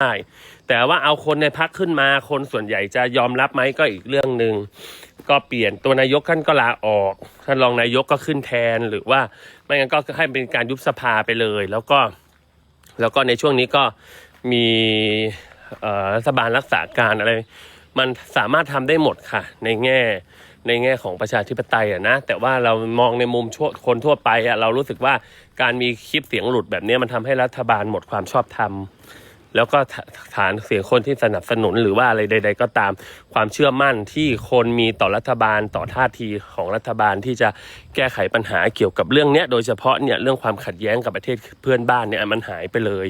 ได้แต่ว่าเอาคนในพักขึ้นมา คนส่วนใหญ่จะยอมรับไหมก็อีกเรื่องหนึ่งก็เปลี่ยนตัวนายกท่านก็ลาออกท่านรองนายกก็ขึ้นแทนหรือว่าไม่งั้นก็ให้เป็นการยุบสภาไปเลย แล้วก็แล้วก็ในช่วงนี้ก็มีรัฐบาลรักษาการอะไร มันสามารถทำได้หมดค่ะ ในแง่ในแง่ของประชาธิปไตยอะนะแต่ว่าเรามองในมุมชั่วคนทั่วไปอะเรารู้สึกว่าการมีคลิปเสียงหลุดแบบนี้มันทำให้รัฐบาลหมดความชอบธรรม แล้วก็ฐานเสียงคนที่สนับสนุนหรือว่าอะไรใด ๆ ก็ตามความเชื่อมั่นที่คนมีต่อรัฐบาลต่อท่าทีของรัฐบาลที่จะแก้ไขปัญหาเกี่ยวกับเรื่องเนี้ยโดยเฉพาะเนี่ยเรื่องความขัดแย้งกับประเทศเพื่อนบ้านเนี่ยมันหายไปเลย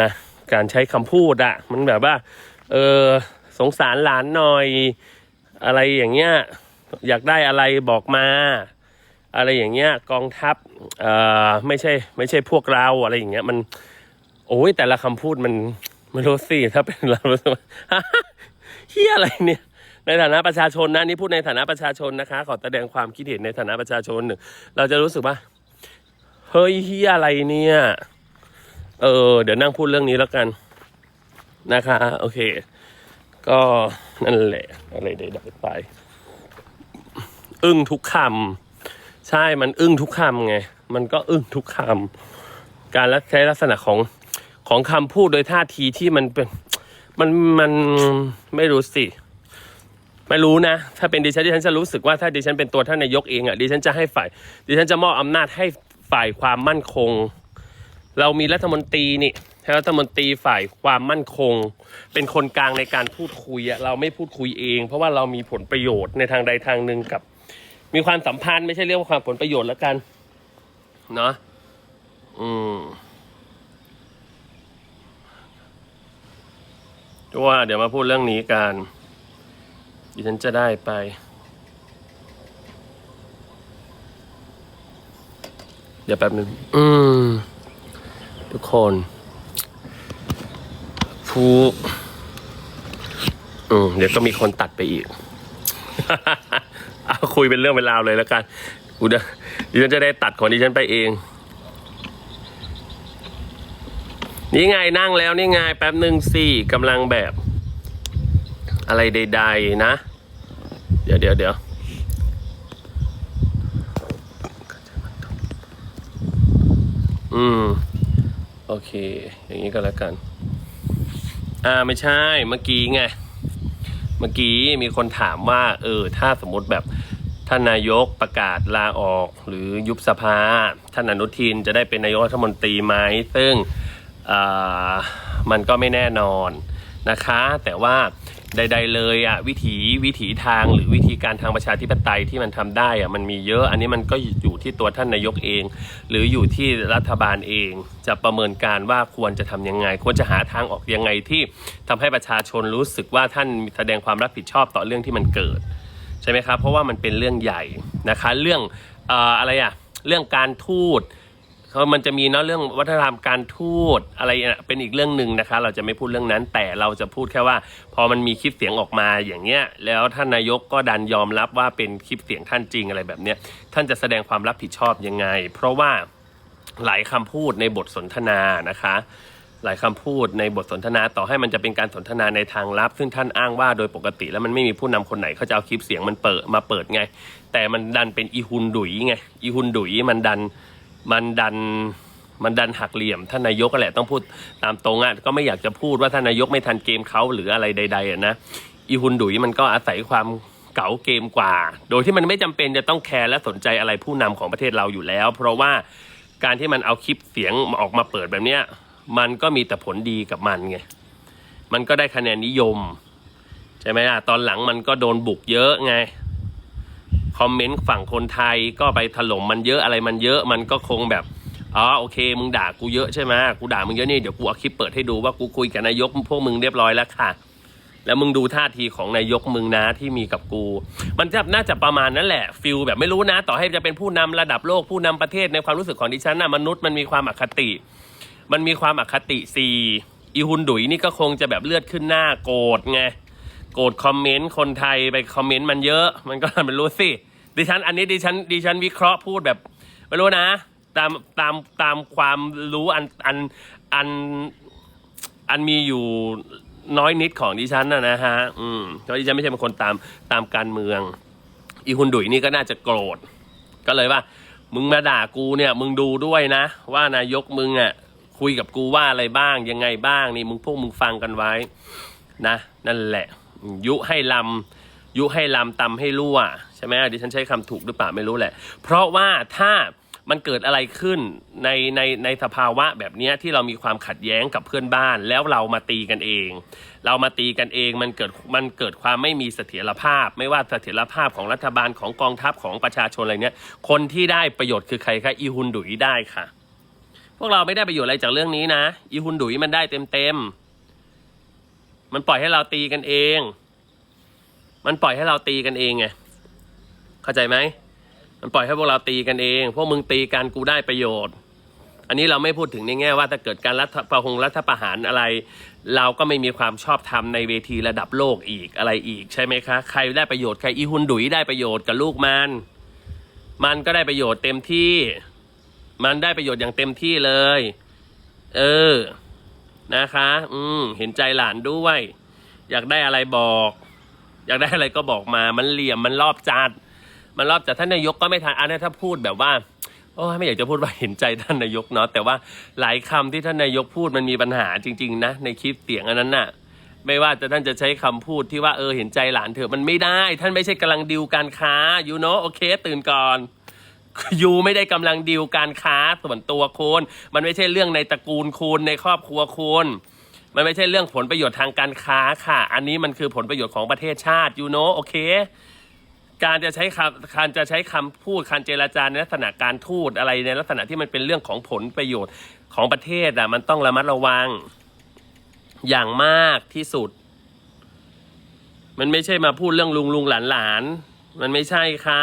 นะการใช้คำพูดอะมันแบบว่าเออสงสารหลานหน่อยอะไรอย่างเงี้ยอยากได้อะไรบอกมา อะไรอย่างเงี้ยกองทัพเอ่อไม่ใช่ไม่ใช่พวกเราอะไรอย่างเงี้ยมัน โอ้ยแต่ละคำพูดมันไม่รู้สิถ้าเป็นเรารู้สึกว่าเฮียอะไรเนี่ยในฐานะประชาชนนะนี่พูดในฐานะประชาชนนะคะ ขอแสดงความคิดเห็นในฐานะประชาชนหนึ่งเราจะรู้สึกว่าเฮ้ยเฮียอะไรเนี่ย เออ เดี๋ยวนั่งพูดเรื่องนี้แล้วกันนะคะ โอเค ก็นั่นแหละ อะไรใดๆไป อึ้งทุกคำใช่มันอึ้งทุกคำไง มันก็อึ้งทุกคำการใช้ลักษณะของ ของคำพูดโดยท่าทีที่มันเป็นมันมันไม่รู้สิไม่รู้นะ ถ้าเป็นดิฉันดิฉันจะรู้สึกว่าถ้าดิฉันเป็นตัวท่านนายกเองอะดิฉันจะให้ฝ่าย ดิฉันจะมอบอำนาจให้ฝ่ายความมั่นคง เรามีรัฐมนตรีนี่ให้รัฐมนตรีฝ่ายความมั่นคง เป็นคนกลางในการพูดคุยอะเราไม่พูดคุยเอง เพราะว่าเรามีผลประโยชน์ในทางใดทางหนึ่งกับ มีความสัมพันธ์ไม่ใช่เรียกว่าความผลประโยชน์แล้วกันเนาะอืม ว่าเดี๋ยวมาพูดเรื่องนี้กันดิฉันจะได้ไป เดี๋ยวแป๊บนึงอืม ทุกคนผู้อืมเดี๋ยวก็มีคนตัดไปอีก เอาคุยเป็นเรื่องเป็นราวเลยแล้วกันกูเดี๋ยวดิฉันจะได้ตัดของดิฉันไปเอง นี่ไงนั่งแล้วนี่ไงแป๊บหนึ่งสิกำลังแบบ อะไรใดๆนะ เดี๋ยวเดี๋ยวเดี๋ยวอืม โอเค อย่างนี้ก็แล้วกัน อ่าไม่ใช่เมื่อกี้ไง เมื่อกี้มีคนถามว่า เออ ถ้าสมมติแบบท่านนายกประกาศลาออกหรือยุบสภา ท่านอนุทินจะได้เป็นนายกรัฐมนตรีไหมซึ่ง มันก็ไม่แน่นอนนะคะ แต่ว่าใด ๆ เลยอะวิถีวิถีทางหรือวิธีการทางประชาธิปไตยที่มันทำได้อะมันมีเยอะ อันนี้มันก็อยู่ที่ตัวท่านนายกเอง หรืออยู่ที่รัฐบาลเอง จะประเมินการว่าควรจะทำยังไง ควรจะหาทางออกยังไงที่ทำให้ประชาชนรู้สึกว่าท่านแสดงความรับผิดชอบต่อเรื่องที่มันเกิดใช่ไหมครับเพราะว่ามันเป็นเรื่องใหญ่นะคะ เรื่องอออะไรอะเรื่องการทูต เขามันจะมีเนาะเรื่องวัฒนธรรมการทูตอะไรเป็นอีกเรื่องหนึ่งนะคะ เราจะไม่พูดเรื่องนั้น แต่เราจะพูดแค่ว่า พอมันมีคลิปเสียงออกมาอย่างเงี้ย แล้วท่านนายกก็ดันยอมรับว่าเป็นคลิปเสียงท่านจริงอะไรแบบเนี้ยท่านจะแสดงความรับผิดชอบยังไง เพราะว่าหลายคำพูดในบทสนทนานะคะหลายคำพูดในบทสนทนาต่อให้มันจะเป็นการสนทนาในทางลับ ซึ่งท่านอ้างว่าโดยปกติแล้วมันไม่มีผู้นำคนไหนเขาจะเอาคลิปเสียงมันเปิดมาเปิดไง แต่มันดันเป็นอีฮุนดุยไงอีฮุนดุยมันดัน มันดันมันดันหักเหลี่ยมท่านนายกก็แหละต้องพูดตามตรงอะก็ไม่อยากจะพูดว่าท่านนายกไม่ทันเกมเขาหรืออะไรใดๆอะนะอีฮุนดุยมันก็อาศัยความเก๋าเกมกว่า โดยที่มันไม่จำเป็นจะต้องแคร์และสนใจอะไรผู้นำของประเทศเราอยู่แล้ว เพราะว่าการที่มันเอาคลิปเสียงออกมาเปิดแบบเนี้ยมันก็มีแต่ผลดีกับมันไงมันก็ได้คะแนนนิยม ใช่ไหมอะตอนหลังมันก็โดนบุกเยอะไง คอมเมนต์ฝั่งคนไทยก็ไปถล่มมันเยอะอะไรมันเยอะมันก็คงแบบอ๋อโอเค มึงด่ากูเยอะใช่ไหมกูด่ามึงเยอะนี่เดี๋ยวกูเอาคลิปเปิดให้ดูว่ากูคุยกับนายกพวกมึงเรียบร้อยแล้วค่ะ แล้วมึงดูท่าทีของนายกมึงนะที่มีกับกู มันจะน่าจะประมาณนั้นแหละฟิลแบบไม่รู้นะ ต่อให้จะเป็นผู้นำระดับโลกผู้นำประเทศในความรู้สึกของดิฉันนะมนุษย์มันมีความอคติ มันมีความอคติสี่อีฮุนดุยนี่ก็คงจะแบบเลือดขึ้นหน้าโกรธไงโกรธคอมเมนต์คนไทยไปคอมเมนต์มันเยอะ มันก็มันรู้สิ ดิฉันอันนี้ดิฉันดิฉันวิเคราะห์พูดแบบไม่รู้นะ ตามตามตามความรู้อันอันอันอันมีอยู่น้อยนิดของดิฉันนะนะฮะ อืมเพราะดิฉันไม่ใช่เป็นคนตามตามการเมือง อีฮุนดุยนี่ก็น่าจะโกรธ ก็เลยว่า มึงมาด่ากูเนี่ย มึงดูด้วยนะ ว่านายกมึงอะคุยกับกูว่าอะไรบ้างยังไงบ้างนี่มึงพวกมึงฟังกันไว้ นะ นั่นแหละ ยุให้ลำ ยุให้ลำตำให้รั่วใช่ไหมดิฉันใช้คำถูกหรือเปล่าไม่รู้แหละ เพราะว่าถ้ามันเกิดอะไรขึ้นในในในสภาวะแบบเนี้ยที่เรามีความขัดแย้งกับเพื่อนบ้าน แล้วเรามาตีกันเอง เรามาตีกันเองมันเกิดมันเกิดความไม่มีเสถียรภาพ ไม่ว่าเสถียรภาพของรัฐบาลของกองทัพของประชาชนอะไรเนี้ยคนที่ได้ประโยชน์คือใครคะอีฮุนดุยได้ค่ะ พวกเราไม่ได้ประโยชน์อะไรจากเรื่องนี้นะอีฮุนดุยมันได้เต็มเต็มมันปล่อยให้เราตีกันเอง มันปล่อยให้เราตีกันเองไงเข้าใจไหมมันปล่อยให้พวกเราตีกันเอง พวกมึงตีกันกูได้ประโยชน์ อันนี้เราไม่พูดถึงในแง่ว่าถ้าเกิดการรัฐประหงรัฐประหารอะไร เราก็ไม่มีความชอบธรรมในเวทีระดับโลกอีกอะไรอีกใช่ไหมคะ ใครได้ประโยชน์ใครอีฮุนดุยได้ประโยชน์กับลูกมัน มันก็ได้ประโยชน์เต็มที่ มันได้ประโยชน์อย่างเต็มที่เลย เออ นะคะ อืม เห็นใจหลานด้วย อยากได้อะไรบอก อยากได้อะไรก็บอกมามันเหลี่ยมมันรอบจัดมันรอบจัดท่านนายกก็ไม่ทันอันนี้ถ้าพูดแบบว่าโอ้ไม่อยากจะพูดว่าเห็นใจท่านนายกเนาะแต่ว่าหลายคำที่ท่านนายกพูดมันมีปัญหาจริง ๆ นะ ในคลิปเสียงอันนั้นน่ะ ไม่ว่าจะท่านจะใช้คำพูดที่ว่าเออเห็นใจหลานเถอะมันไม่ได้ ท่านไม่ใช่กำลังดิวการค้ายูโนโอเค ตื่นก่อนยูไม่ได้กำลังดิวการค้าส่วนตัวคุณมันไม่ใช่เรื่องในตระกูลคุณในครอบครัวคุณ มันไม่ใช่เรื่องผลประโยชน์ทางการค้าค่ะ อันนี้มันคือผลประโยชน์ของประเทศชาติยูโนโอเค การจะใช้คำการจะใช้คำพูดการเจรจาในลักษณะการทูตอะไรในลักษณะที่มันเป็นเรื่องของผลประโยชน์ของประเทศอะมันต้องระมัดระวังอย่างมากที่สุด มันไม่ใช่มาพูดเรื่องลุงลุงหลานหลานมันไม่ใช่ค่ะ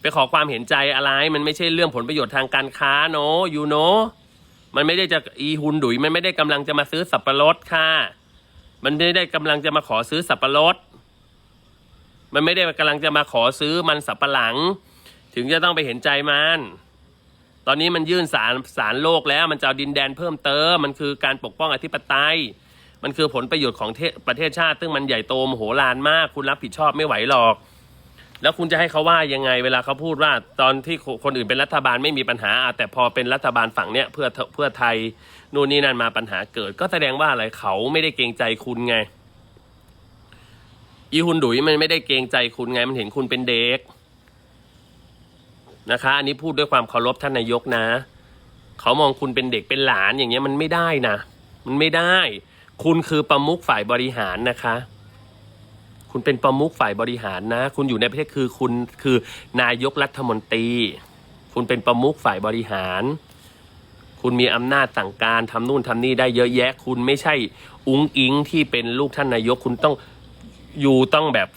ไปขอความเห็นใจอะไร มันไม่ใช่เรื่องผลประโยชน์ทางการค้าโนยูโน มันไม่ได้จะอีฮุนดุยมันไม่ได้กำลังจะมาซื้อสับปะรดค่ะ มันไม่ได้กำลังจะมาขอซื้อสับปะรด มันไม่ได้กำลังจะมาขอซื้อมันสับปะหลัง ถึงจะต้องไปเห็นใจมัน ตอนนี้มันยื่นสารสารโลกแล้ว มันจะเอาดินแดนเพิ่มเติม มันคือการปกป้องอธิปไตย มันคือผลประโยชน์ของประเทศชาติ ซึ่งมันใหญ่โตมโหฬารมาก คุณรับผิดชอบไม่ไหวหรอก แล้วคุณจะให้เขาว่ายังไงเวลาเขาพูดว่าตอนที่คนอื่นเป็นรัฐบาลไม่มีปัญหา แต่พอเป็นรัฐบาลฝั่งเนี้ยเพื่อเพื่อไทยนู่นนี่นั่นมาปัญหาเกิด ก็แสดงว่าอะไรเขาไม่ได้เกรงใจคุณไง อีฮุนดุยมันไม่ได้เกรงใจคุณไง มันเห็นคุณเป็นเด็กนะคะ อันนี้พูดด้วยความเคารพท่านนายกนะ เขามองคุณเป็นเด็กเป็นหลานอย่างเงี้ยมันไม่ได้นะ มันไม่ได้ คุณคือประมุขฝ่ายบริหารนะคะ คุณเป็นประมุขฝ่ายบริหารนะ คุณอยู่ในประเทศคือคุณคือนายกรัฐมนตรี คุณเป็นประมุขฝ่ายบริหาร คุณมีอำนาจสั่งการทำนู่นทำนี่ได้เยอะแยะ คุณไม่ใช่อุ้งอิงที่เป็นลูกท่านนายก คุณต้องอยู่ต้องแบบ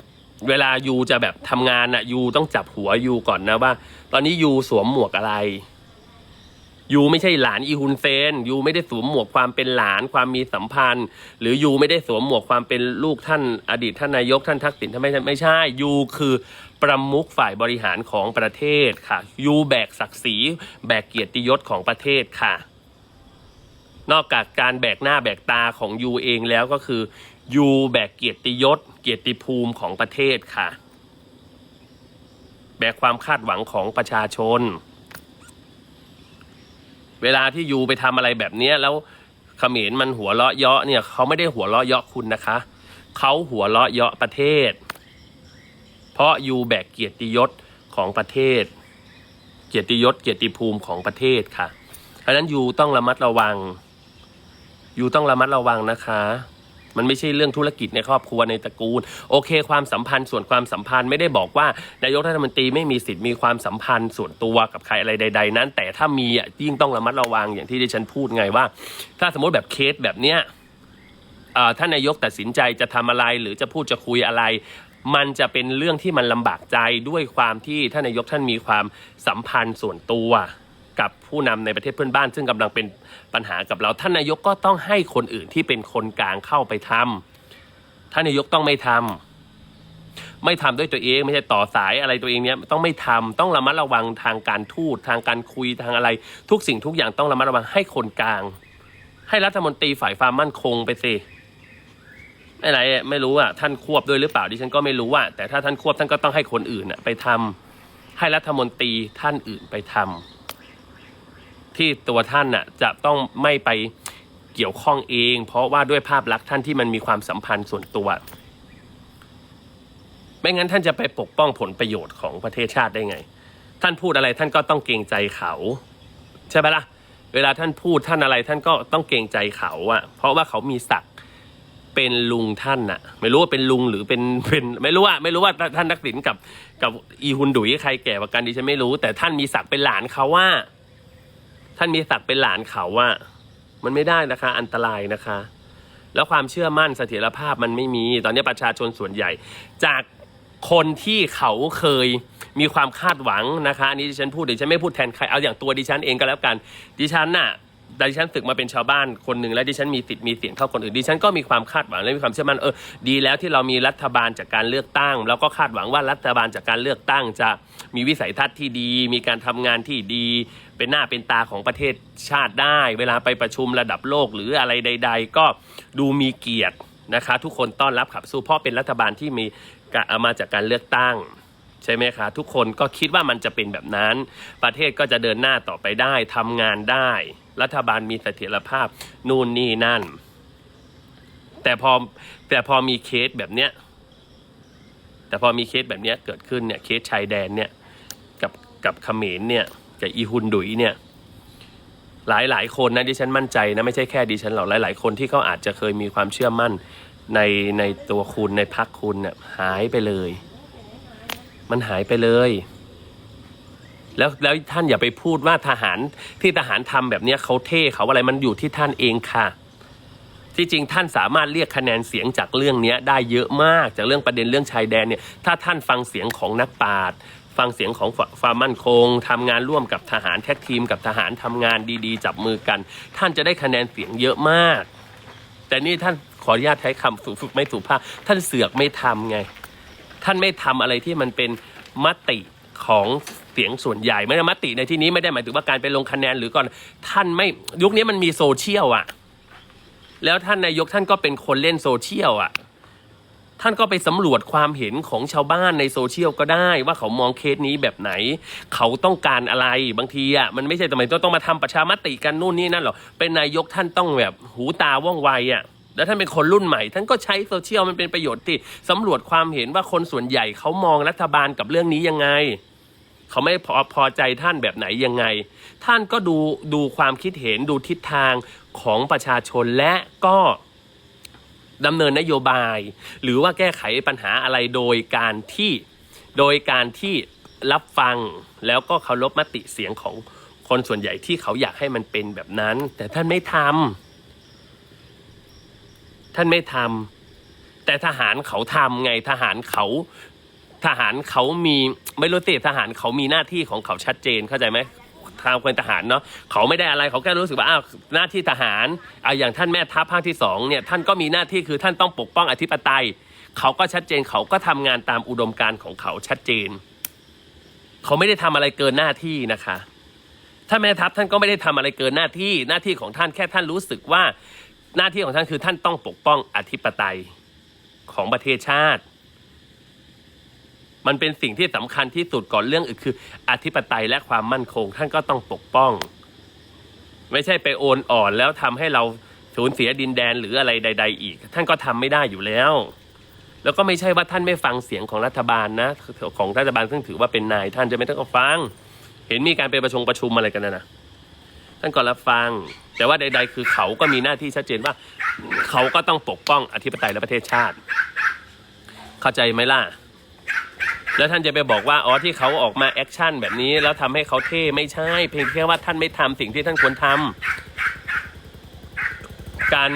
เวลายูจะแบบทำงานน่ะยูต้องจับหัวยูก่อนนะว่า ตอนนี้ยูสวมหมวกอะไร ยูไม่ใช่หลานอีฮุนเซนยูไม่ได้สวมหมวกความเป็นหลานความมีสัมพันธ์ หรือยูไม่ได้สวมหมวกความเป็นลูกท่านอดีตท่านนายกท่านทักษิณท่านไม่ไม่ใช่ยูคือประมุขฝ่ายบริหารของประเทศค่ะยูแบกศักดิ์ศรีแบกเกียรติยศของประเทศค่ะ นอกจากการแบกหน้าแบกตาของยูเองแล้วก็คือยูแบกเกียรติยศ เกียรติภูมิของประเทศค่ะ แบกความคาดหวังของประชาชน เวลาที่ยูไปทำอะไรแบบเนี้ยแล้วเขมรมันหัวเราะเยาะเนี่ยเขาไม่ได้หัวเราะเยาะคุณนะคะเขาหัวเราะเยาะประเทศ เพราะยูแบกเกียรติยศของประเทศ เกียรติยศเกียรติภูมิของประเทศค่ะเพราะฉะนั้นยูต้องระมัดระวังยูต้องระมัดระวังนะคะ มันไม่ใช่เรื่องธุรกิจในครอบครัวในตระกูล โอเค ความสัมพันธ์ส่วนความสัมพันธ์ไม่ได้บอกว่านายกรัฐมนตรีไม่มีสิทธิ์มีความสัมพันธ์ส่วนตัวกับใครอะไรใด ๆ นั้น แต่ถ้ามีอะยิ่งต้องระมัดระวังอย่างที่ดิฉันพูดไงว่า ถ้าสมมติแบบเคสแบบเนี้ยท่านนายกตัดสินใจจะทำอะไรหรือจะพูดจะคุยอะไร มันจะเป็นเรื่องที่มันลำบากใจด้วยความที่ท่านนายกท่านมีความสัมพันธ์ส่วนตัว กับผู้นำในประเทศเพื่อนบ้าน ซึ่งกำลังเป็นปัญหากับเราท่านนายกก็ต้องให้คนอื่นที่เป็นคนกลางเข้าไปทำท่านนายกต้องไม่ทำไม่ทำด้วยตัวเองไม่ใช่ต่อสายอะไรตัวเองเนี้ยต้องไม่ทำต้องระมัดระวังทางการทูตทางการคุยทางอะไร ทุกสิ่งทุกอย่างต้องระมัดระวังให้คนกลาง ให้รัฐมนตรีฝ่ายความมั่นคงไปสิอะไรอะไม่รู้อะท่านควบด้วยหรือเปล่าดิฉันก็ไม่รู้อะแต่ถ้าท่านควบท่านก็ต้องให้คนอื่นอะไปทำให้รัฐมนตรีท่านอื่นไปทำ ที่ตัวท่านน่ะจะต้องไม่ไปเกี่ยวข้องเอง เพราะว่าด้วยภาพลักษณ์ท่านที่มันมีความสัมพันธ์ส่วนตัว ไม่งั้นท่านจะไปปกป้องผลประโยชน์ของประเทศชาติได้ไง ท่านพูดอะไรท่านก็ต้องเกรงใจเขา ใช่ไหมล่ะ เวลาท่านพูดท่านอะไรท่านก็ต้องเกรงใจเขาอะเพราะว่าเขามีศักดิ์เป็นลุงท่านน่ะ ไม่รู้ว่าเป็นลุงหรือเป็นเป็นไม่รู้ว่า ไม่รู้ว่าท่านนักสินกับกับอีฮุนดุยใครแก่กว่ากันดิฉันไม่รู้ แต่ท่านมีศักดิ์เป็นหลานเขาว่า ท่านมีศักดิ์เป็นหลานเขาว่า มันไม่ได้นะคะ อันตรายนะคะ แล้วความเชื่อมั่นเสถียรภาพมันไม่มี ตอนนี้ประชาชนส่วนใหญ่ จากคนที่เขาเคยมีความคาดหวังนะคะอันนี้ดิฉันพูดดิฉันไม่พูดแทนใครเอาอย่างตัวดิฉันเองก็แล้วกัน ดิฉันน่ะ ดิฉันศึกมาเป็นชาวบ้านคนหนึ่งแล้วดิฉันมีสิทธิ์มีเสียงเท่าคนอื่นดิฉันก็มีความคาดหวังและมีความเชื่อมั่นเออดีแล้วที่เรามีรัฐบาลจากการเลือกตั้ง แล้วก็คาดหวังว่ารัฐบาลจากการเลือกตั้งจะมีวิสัยทัศน์ที่ดี มีการทำงานที่ดี เป็นหน้าเป็นตาของประเทศชาติได้ เวลาไปประชุมระดับโลกหรืออะไรใด ๆ ก็ดูมีเกียรตินะคะ ทุกคนต้อนรับขับสู้เพราะเป็นรัฐบาลที่มีมาจากการเลือกตั้ง ใช่ไหมคะทุกคนก็คิดว่ามันจะเป็นแบบนั้น ประเทศก็จะเดินหน้าต่อไปได้ทำงานได้ รัฐบาลมีเสถียรภาพนู่นนี่นั่น แต่พอแต่พอมีเคสแบบเนี้ยแต่พอมีเคสแบบเนี้ยเกิดขึ้นเนี่ยเคสชายแดนเนี่ยกับกับเขมรเนี่ยกับอีฮุนดุยเนี่ยหลายหลายคนนะดิฉันมั่นใจนะไม่ใช่แค่ดิฉันหรอกหลายหลายคนที่เขาอาจจะเคยมีความเชื่อมั่นในในตัวคุณในพักคุณเนี่ยหายไปเลย มันหายไปเลย แล้วแล้วท่านอย่าไปพูดว่าทหารที่ทหารทำแบบนี้เขาเท่เขาอะไรมันอยู่ที่ท่านเองค่ะ ที่จริงท่านสามารถเรียกคะแนนเสียงจากเรื่องนี้ได้เยอะมากจากเรื่องประเด็นเรื่องชายแดนเนี่ย ถ้าท่านฟังเสียงของนักปราชญ์ฟังเสียงของความมั่นคงทำงานร่วมกับทหารแท็กทีมกับทหารทำงานดีๆ จับมือกัน ท่านจะได้คะแนนเสียงเยอะมาก แต่นี่ท่านขออนุญาตใช้คำสุฝึกไม่สุภาพ ท่านเสือกไม่ทำไง ท่านไม่ทำอะไรที่มันเป็นมติของเสียงส่วนใหญ่ไม่ได้มติในที่นี้ไม่ได้หมายถึงว่าการไปลงคะแนนหรือก่อนท่านไม่ยุคนี้มันมีโซเชียลอะแล้วท่านนายกท่านก็เป็นคนเล่นโซเชียลอะท่านก็ไปสำรวจความเห็นของชาวบ้านในโซเชียลก็ได้ว่าเขามองเคสนี้แบบไหน เขาต้องการอะไรบางทีอะมันไม่ใช่ทำไมต้องต้องมาทำประชามติกันนู่นนี่นั่นหรอกเป็นนายกท่านต้องแบบหูตาว่องไวอะ แล้วท่านเป็นคนรุ่นใหม่ ท่านก็ใช้โซเชียลมันเป็นประโยชน์ที่สำรวจความเห็นว่าคนส่วนใหญ่เขามองรัฐบาลกับเรื่องนี้ยังไง เขาไม่พอพอใจท่านแบบไหนยังไง ท่านก็ดูดูความคิดเห็นดูทิศทางของประชาชนและก็ดำเนินนโยบาย หรือว่าแก้ไขปัญหาอะไรโดยการที่โดยการที่รับฟังแล้วก็เคารพมติเสียงของคนส่วนใหญ่ที่เขาอยากให้มันเป็นแบบนั้น แต่ท่านไม่ทำ ท่านไม่ทำแต่ทหารเขาทำไงทหารเขา ทหารเขามีไม่รู้สิทหารเขามีหน้าที่ของเขาชัดเจนเข้าใจไหมทางเป็นทหารเนาะเขาไม่ได้อะไรเขาแค่รู้สึกว่าอ้าวหน้าที่ทหารอะอย่างท่านแม่ทัพภาคที่สองเนี่ยท่านก็มีหน้าที่คือท่านต้องปกป้องอธิปไตย เขาก็ชัดเจนเขาก็ทำงานตามอุดมการณ์ของเขาชัดเจน เขาไม่ได้ทำอะไรเกินหน้าที่นะคะถ้าแม่ทัพท่านก็ไม่ได้ทำอะไรเกินหน้าที่หน้าที่ของท่านแค่ท่านรู้สึกว่า หน้าที่ของท่านคือท่านต้องปกป้องอธิปไตยของประเทศชาติ มันเป็นสิ่งที่สำคัญที่สุดก่อนเรื่องอื่นคือ อธิปไตยและความมั่นคง ท่านก็ต้องปกป้อง ไม่ใช่ไปโอนอ่อนแล้วทำให้เราสูญเสียดินแดนหรืออะไรใด ๆ อีก ท่านก็ทำไม่ได้อยู่แล้ว แล้วก็ไม่ใช่ว่าท่านไม่ฟังเสียงของรัฐบาลนะ ของรัฐบาลซึ่งถือว่าเป็นนายท่านจะไม่ต้องฟัง เห็นมีการไปประชุมประชุมอะไรกันนะนะท่านก็รับฟัง แต่ว่าใด ๆ คือเขาก็มีหน้าที่ชัดเจนว่า เขาก็ต้องปกป้องอธิปไตยและประเทศชาติ เข้าใจไหมล่ะ แล้วท่านจะไปบอกว่าอ๋อที่เขาออกมาแอคชั่นแบบนี้ แล้วทำให้เขาเท่ไม่ใช่ เพียงแค่ว่าท่านไม่ทำสิ่งที่ท่านควรทำการ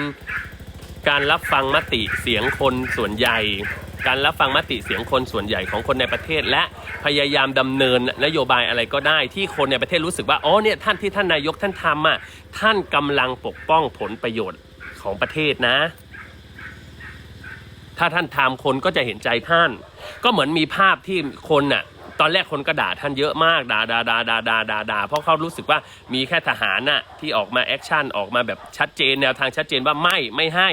การรับฟังมติเสียงคนส่วนใหญ่ การรับฟังมติเสียงคนส่วนใหญ่ของคนในประเทศ และพยายามดำเนินนโยบายอะไรก็ได้ที่คนในประเทศรู้สึกว่าอ๋อเนี่ยท่านที่ท่านนายกท่านทำอะท่านกำลังปกป้องผลประโยชน์ของประเทศนะ ถ้าท่านทำคนก็จะเห็นใจท่าน ก็เหมือนมีภาพที่คนน่ะตอนแรกคนก็ด่าท่านเยอะมากด่าด่าด่าด่าด่าด่าด่าเพราะเขารู้สึกว่ามีแค่ทหารน่ะที่ออกมาแอคชั่นออกมาแบบชัดเจนแนวทางชัดเจนว่าไม่ไม่ให้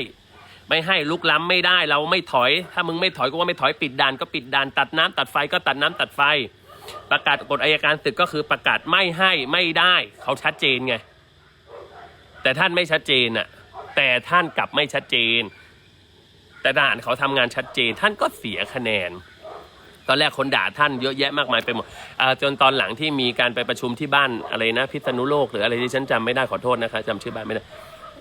ไม่ให้ลุกล้ำไม่ได้เราไม่ถอย ถ้ามึงไม่ถอยก็ว่าไม่ถอยปิดด่านก็ปิดด่านตัดน้ำตัดไฟก็ตัดน้ำตัดไฟ ประกาศกฎอายการศึกก็คือประกาศไม่ให้ไม่ได้เขาชัดเจนไง แต่ท่านไม่ชัดเจนน่ะแต่ท่านกลับไม่ชัดเจน แต่ทหารเขาทำงานชัดเจน ท่านก็เสียคะแนนตอนแรกคนด่าท่านเยอะแยะมากมายไปหมดจนตอนหลังที่มีการไปประชุมที่บ้านอะไรนะ พิษณุโลกหรืออะไรที่ฉันจำไม่ได้ขอโทษนะคะจำชื่อบ้านไม่ได้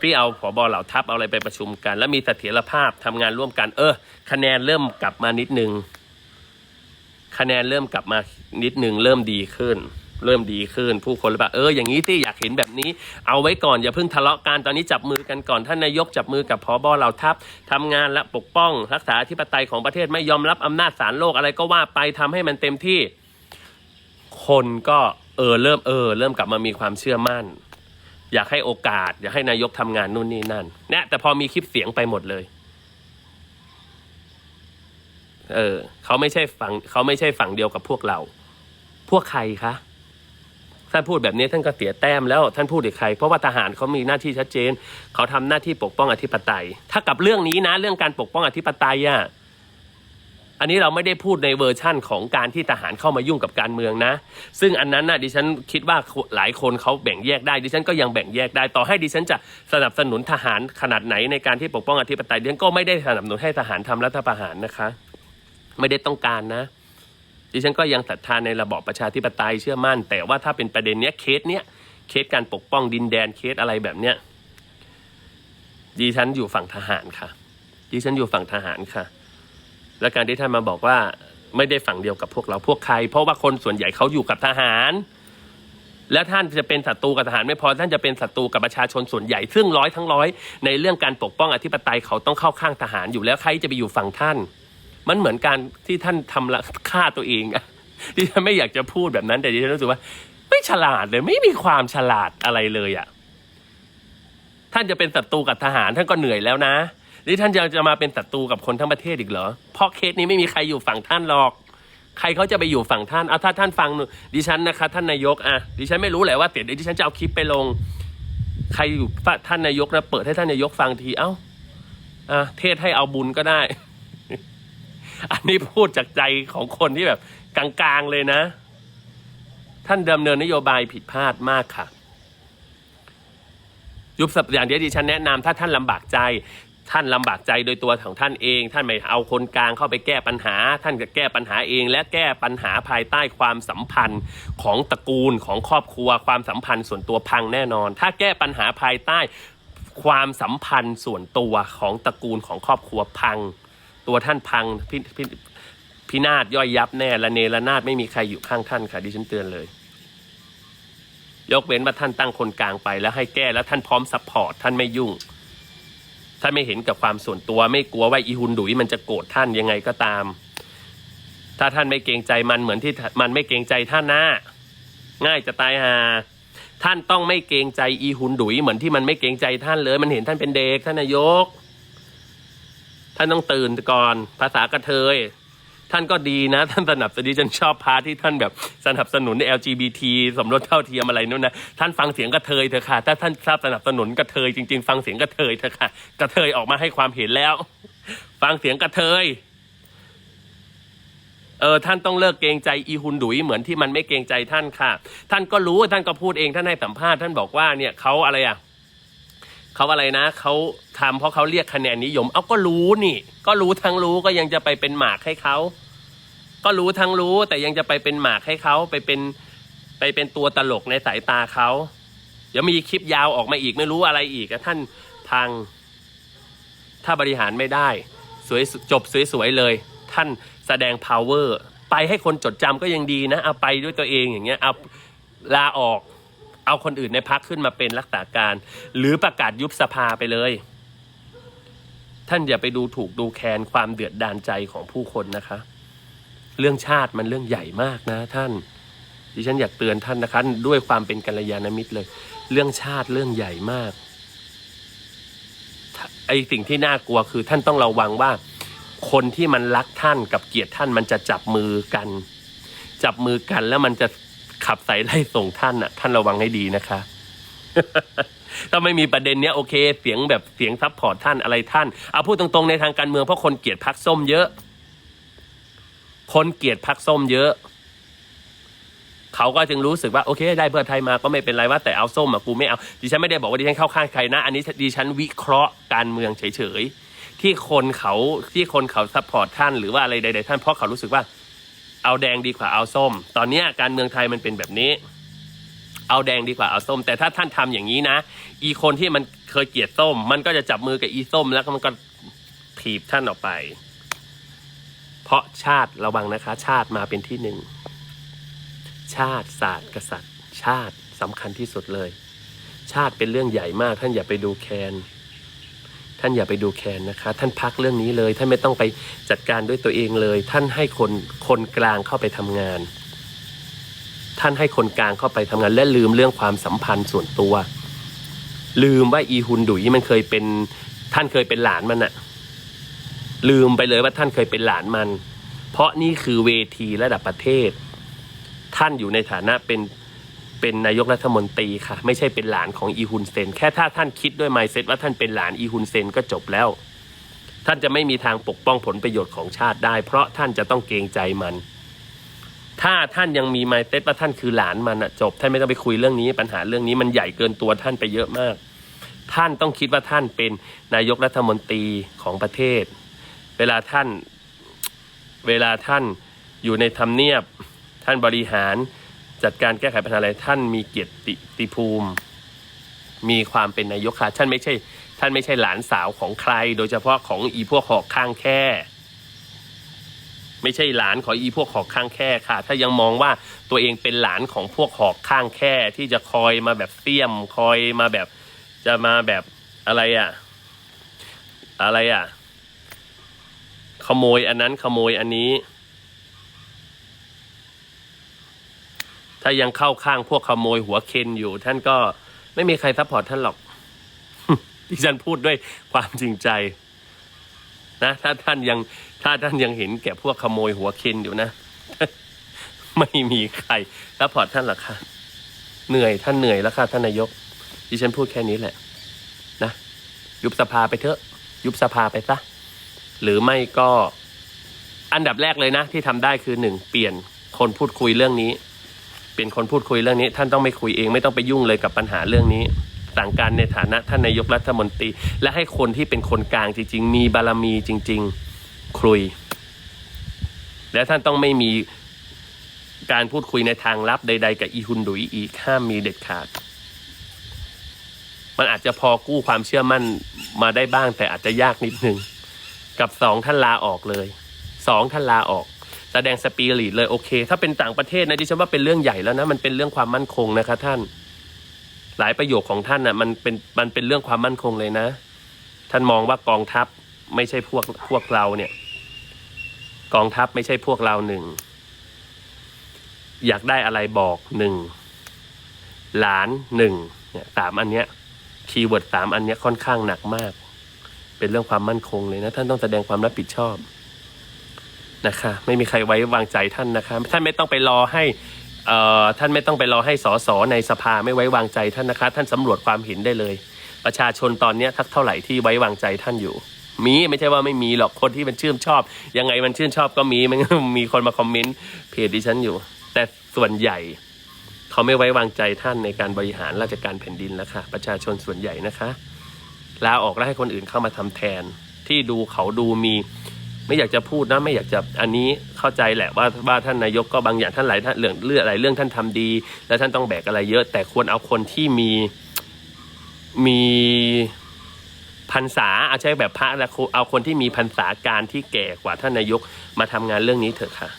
พี่เอาผอบเหล่าทัพเอาอะไรไปประชุมกัน แล้วมีเสถียรภาพทำงานร่วมกัน เออ คะแนนเริ่มกลับมานิดนึง คะแนนเริ่มกลับมานิดนึง เริ่มดีขึ้น เริ่มดีขึ้น ผู้คนแบบเอออย่างนี้ที่อยากเห็นแบบนี้ เอาไว้ก่อนอย่าเพิ่งทะเลาะกันตอนนี้จับมือกันก่อนท่านนายกจับมือกับพบเหล่าทัพทำงานและปกป้อง รักษาธิปไตยของประเทศไม่ยอมรับอำนาจศาลโลกอะไรก็ว่าไปทำให้มันเต็มที่ คนก็เออเริ่มเออ เริ่มกลับมามีความเชื่อมั่น อยากให้โอกาส อยากให้นายกทำงานนู่นนี่นั่นเนี่ยแต่พอมีคลิปเสียงไปหมดเลย เออเขาไม่ใช่ฝั่งเขาไม่ใช่ฝั่งเดียวกับพวกเรา พวกใครคะท่านพูดแบบนี้ท่านก็เสียแต้มแล้วท่านพูดกับใคร เพราะว่าทหารเขามีหน้าที่ชัดเจน เขาทำหน้าที่ปกป้องอธิปไตย ถ้ากับเรื่องนี้นะ เรื่องการปกป้องอธิปไตยอะ อันนี้เราไม่ได้พูดในเวอร์ชั่นของการที่ทหารเข้ามายุ่งกับการเมืองนะ ซึ่งอันนั้นน่ะดิฉันคิดว่าหลายคนเขาแบ่งแยกได้ ดิฉันก็ยังแบ่งแยกได้ ต่อให้ดิฉันจะสนับสนุนทหารขนาดไหนในการที่ปกป้องอธิปไตยดิฉันก็ไม่ได้สนับสนุนให้ทหารทำรัฐประหารนะคะ ไม่ได้ต้องการนะ ดิฉันก็ยังศรัทธาในระบอบประชาธิปไตยเชื่อมั่น แต่ว่าถ้าเป็นประเด็นเนี้ยเคสเนี้ยเคสการปกป้องดินแดนเคสอะไรแบบเนี้ยดิฉันอยู่ฝั่งทหารค่ะดิฉันอยู่ฝั่งทหารค่ะ และการที่ท่านมาบอกว่าไม่ได้ฝั่งเดียวกับพวกเราพวกใคร เพราะว่าคนส่วนใหญ่เขาอยู่กับทหาร และท่านจะเป็นศัตรูกับทหารไม่พอท่านจะเป็นศัตรูกับประชาชนส่วนใหญ่ ซึ่งร้อยทั้งร้อยในเรื่องการปกป้องอธิปไตยเขาต้องเข้าข้างทหารอยู่แล้วใครจะไปอยู่ฝั่งท่าน มันเหมือนการที่ท่านทำละฆ่าตัวเองอะดิฉันไม่อยากจะพูดแบบนั้นแต่ดิฉันรู้สึกว่า ไม่ฉลาดเลยไม่มีความฉลาดอะไรเลยอะท่านจะเป็นศัตรูกับทหารท่านก็เหนื่อยแล้วนะ นี่ท่านยังจะมาเป็นศัตรูกับคนทั้งประเทศอีกเหรอ เพราะเคสนี้ไม่มีใครอยู่ฝั่งท่านหรอก ใครเขาจะไปอยู่ฝั่งท่านเอาถ้าท่านฟังดิฉันนะคะ ท่านนายกอะดิฉันไม่รู้แหละว่าเดี๋ยวดิฉันจะเอาคลิปไปลง ใครอยู่ท่านนายกนะเปิดให้ท่านนายกฟังทีเอ้าอะเทศให้เอาบุญก็ได้ อันนี้พูดจากใจของคนที่แบบกลางๆเลยนะ ท่านดำเนินนโยบายผิดพลาดมากค่ะยุบสัปอย่างเดียวดิฉันแนะนำถ้าท่านลำบากใจ ท่านลำบากใจโดยตัวของท่านเอง ท่านไม่เอาคนกลางเข้าไปแก้ปัญหา ท่านก็แก้ปัญหาเอง และแก้ปัญหาภายใต้ความสัมพันธ์ของตระกูลของครอบครัว ความสัมพันธ์ส่วนตัวพังแน่นอน ถ้าแก้ปัญหาภายใต้ความสัมพันธ์ส่วนตัวของตระกูลของครอบครัวพัง ตัวท่านพังพพพินาศย่อยยับแน่ละเนระนาดไม่มีใครอยู่ข้างท่านค่ะดิฉันเตือนเลย ยกเว้นว่าท่านตั้งคนกลางไปแล้วให้แก้แล้วท่านพร้อมซัพพอร์ตท่านไม่ยุ่ง ท่านไม่เห็นกับความส่วนตัวไม่กลัวว่าอีฮุนดุยมันจะโกรธท่านยังไงก็ตาม ถ้าท่านไม่เกรงใจมันเหมือนที่มันไม่เกรงใจท่านนะง่ายจะตายหาท่านต้องไม่เกรงใจอีฮุนดุยเหมือนที่มันไม่เกรงใจท่านเลย มันเห็นท่านเป็นเด็กท่านนายก ท่านต้องตื่นก่อน ภาษากระเทย ท่านก็ดีนะ ท่านสนับสนุนฉันชอบพาที่ท่านแบบสนับสนุน LGBT สมรสเท่าเทียมอะไรนู่นนะท่านฟังเสียงกระเทยเถอะค่ะ ถ้าท่านทราบสนับสนุนกระเทยจริง ๆ ฟังเสียงกระเทยเถอะค่ะกระเทยออกมาให้ความเห็นแล้ว ฟังเสียงกระเทยเออท่านต้องเลิกเกรงใจอีฮุนดุยเหมือนที่มันไม่เกรงใจท่านค่ะ ท่านก็รู้ท่านก็พูดเองท่านให้สัมภาษณ์ท่านบอกว่าเนี่ยเขาอะไรอะ เขาอะไรนะเขาทำเพราะเขาเรียกคะแนนนิยม เอาก็รู้นี่ ก็รู้ทั้งรู้ก็ยังจะไปเป็นหมากให้เขาก็รู้ทั้งรู้แต่ยังจะไปเป็นหมากให้เขาไปเป็นไปเป็นตัวตลกในสายตาเขาเดี๋ยวมีคลิปยาวออกมาอีกไม่รู้อะไรอีกท่านพัง ถ้าบริหารไม่ได้ สวยจบสวยๆเลย ท่านแสดง power ไปให้คนจดจำก็ยังดีนะเอาไปด้วยตัวเองอย่างเงี้ยเอาลาออก เอาคนอื่นในพักขึ้นมาเป็นรักษาการ หรือประกาศยุบสภาไปเลย ท่านอย่าไปดูถูกดูแคลนความเดือดดานใจของผู้คนนะคะ เรื่องชาติมันเรื่องใหญ่มากนะท่านดิฉันอยากเตือนท่านนะคะ ด้วยความเป็นกัลยาณมิตรเลย เรื่องชาติเรื่องใหญ่มากไอสิ่งที่น่ากลัวคือท่านต้องระวังว่า คนที่มันรักท่านกับเกลียดท่านมันจะจับมือกัน จับมือกันแล้วมันจะ ขับใส่ไล่ส่งท่านอะ ท่านระวังให้ดีนะคะ ถ้าไม่มีประเด็นเนี้ยโอเค เสียงแบบเสียงซัพพอร์ตท่านอะไรท่านเอาพูดตรงๆในทางการเมืองเพราะคนเกลียดพักส้มเยอะ คนเกลียดพักส้มเยอะ เขาก็จึงรู้สึกว่าโอเค ได้เพื่อไทยมาก็ไม่เป็นไรว่าแต่เอาส้มอะกูไม่เอาดิฉันไม่ได้บอกว่าดิฉันเข้าข้างใครนะ อันนี้ดิฉันวิเคราะห์การเมืองเฉยๆที่คนเขาที่คนเขาซัพพอร์ตท่านหรือว่าอะไรใดๆท่านเพราะเขารู้สึกว่า เอาแดงดีกว่าเอาส้ม ตอนนี้การเมืองไทยมันเป็นแบบนี้ เอาแดงดีกว่าเอาส้ม แต่ถ้าท่านทำอย่างนี้นะ อีคนที่มันเคยเกลียดส้ม มันก็จะจับมือกับอีส้มแล้วมันก็ถีบท่านออกไป เพราะชาติระวังนะคะ ชาติมาเป็นที่หนึ่ง ชาติศาสตร์กษัตริย์ ชาติสำคัญที่สุดเลย ชาติเป็นเรื่องใหญ่มากท่านอย่าไปดูแคลนานอย่าไปดูแคลนนะคะ ท่านพักเรื่องนี้เลย ท่านไม่ต้องไปจัดการด้วยตัวเองเลย ท่านให้คนคนกลางเข้าไปทำงาน ท่านให้คนกลางเข้าไปทำงาน และลืมเรื่องความสัมพันธ์ส่วนตัว ลืมว่าอีฮุนดุยมันเคยเป็น ท่านเคยเป็นหลานมันอะลืมไปเลยว่าท่านเคยเป็นหลานมัน เพราะนี่คือเวทีระดับประเทศ ท่านอยู่ในฐานะเป็น เป็นนายกรัฐมนตรีค่ะ ไม่ใช่เป็นหลานของอีฮุนเซน แค่ถ้าท่านคิดด้วยไมเซ็ตว่าท่านเป็นหลานอีฮุนเซนก็จบแล้ว ท่านจะไม่มีทางปกป้องผลประโยชน์ของชาติได้ เพราะท่านจะต้องเกรงใจมัน ถ้าท่านยังมีไมเซ็ตว่าท่านคือหลานมันอะจบ ท่านไม่ต้องไปคุยเรื่องนี้ปัญหาเรื่องนี้มันใหญ่เกินตัวท่านไปเยอะมาก ท่านต้องคิดว่าท่านเป็นนายกรัฐมนตรีของประเทศ เวลาท่านเวลาท่านอยู่ในทำเนียบท่านบริหาร จัดการแก้ไขปัญหาอะไรท่านมีเกียรติติภูมิ มีความเป็นนายกค่ะท่านไม่ใช่ ท่านไม่ใช่หลานสาวของใคร โดยเฉพาะของอีพวกหอกข้างแค่ ไม่ใช่หลานของอีพวกหอกข้างแค่ค่ะ ถ้ายังมองว่าตัวเองเป็นหลานของพวกหอกข้างแค่ ที่จะคอยมาแบบเตี้ยม คอยมาแบบ จะมาแบบอะไรอะ อะไรอะ ขโมยอันนั้นขโมยอันนี้ ถ้ายังเข้าข้างพวกขโมยหัวเคนอยู่ ท่านก็ไม่มีใครซัพพอร์ตท่านหรอกที่ฉันพูดด้วยความจริงใจ นะ ถ้าท่านยังถ้าท่านยังเห็นแก่พวกขโมยหัวเคนอยู่นะ ไม่มีใครซัพพอร์ตท่านหรอกค่ะเหนื่อยท่านเหนื่อยแล้วค่ะท่านนายก ดิฉันพูดแค่นี้แหละ นะ ยุบสภาไปเถอะ ยุบสภาไปซะหรือไม่ก็อันดับแรกเลยนะ ที่ทำได้คือหนึ่งเปลี่ยนคนพูดคุยเรื่องนี้ เปลี่ยนคนพูดคุยเรื่องนี้ ท่านต้องไม่คุยเองไม่ต้องไปยุ่งเลยกับปัญหาเรื่องนี้สั่งการในฐานะท่านนายกรัฐมนตรี และให้คนที่เป็นคนกลางจริง ๆ มีบารมีจริง ๆ คุย และท่านต้องไม่มีการพูดคุยในทางลับใด ๆ กับอีฮุนดุยอีกห้ามมีเด็ดขาด มันอาจจะพอกู้ความเชื่อมั่นมาได้บ้าง แต่อาจจะยากนิดนึง กับสองท่านลาออกเลยสองท่านลาออก แสดงสปีริตเลยโอเค ถ้าเป็นต่างประเทศนะดิฉันว่าเป็นเรื่องใหญ่แล้วนะมันเป็นเรื่องความมั่นคงนะคะท่าน หลายประโยคของท่านนะ่ะมันเป็นมันเป็นเรื่องความมั่นคงเลยนะ ท่านมองว่ากองทัพไม่ใช่พวกพวกเราเนี่ย กองทัพไม่ใช่พวกเราหนึ่งอยากได้อะไรบอกหนึ่งหลานหนึ่งเนี่ยสามอันเนี้ยคีย์เวิร์ดสามอันเนี้ยค่อนข้างหนักมาก เป็นเรื่องความมั่นคงเลยนะ ท่านต้องแสดงความรับผิดชอบ นะคะ ไม่มีใครไว้วางใจท่านนะคะ ท่านไม่ต้องไปรอให้เอ่อท่านไม่ต้องไปรอให้สสในสภาไม่ไว้วางใจท่านนะคะ ท่านสำรวจความเห็นได้เลย ประชาชนตอนนี้ทักเท่าไหร่ที่ไว้วางใจท่านอยู่ มีไม่ใช่ว่าไม่มีหรอกคนที่มันชื่นชอบ ยังไงมันชื่นชอบก็มีมันมีคนมาคอมเมนต์เพจดิฉันอยู่ แต่ส่วนใหญ่เขาไม่ไว้วางใจท่านในการบริหารราชการแผ่นดินแล้วค่ะ ประชาชนส่วนใหญ่นะคะลาออกแล้วให้คนอื่นเข้ามาทำแทน ที่ดูเขาดูมี ไม่อยากจะพูดนะไม่อยากจะอันนี้เข้าใจแหละว่าว่าท่านนายกก็บางอย่างท่านหลายท่านเรื่องเรื่องหลายเรื่องท่านทำดี แล้วท่านต้องแบกอะไรเยอะ แต่ควรเอาคนที่มีมีพรรษาเอาใช้แบบพระแล้วเอาคนที่มีพรรษาการที่แก่กว่าท่านนายกมาทำงานเรื่องนี้เถอะค่ะ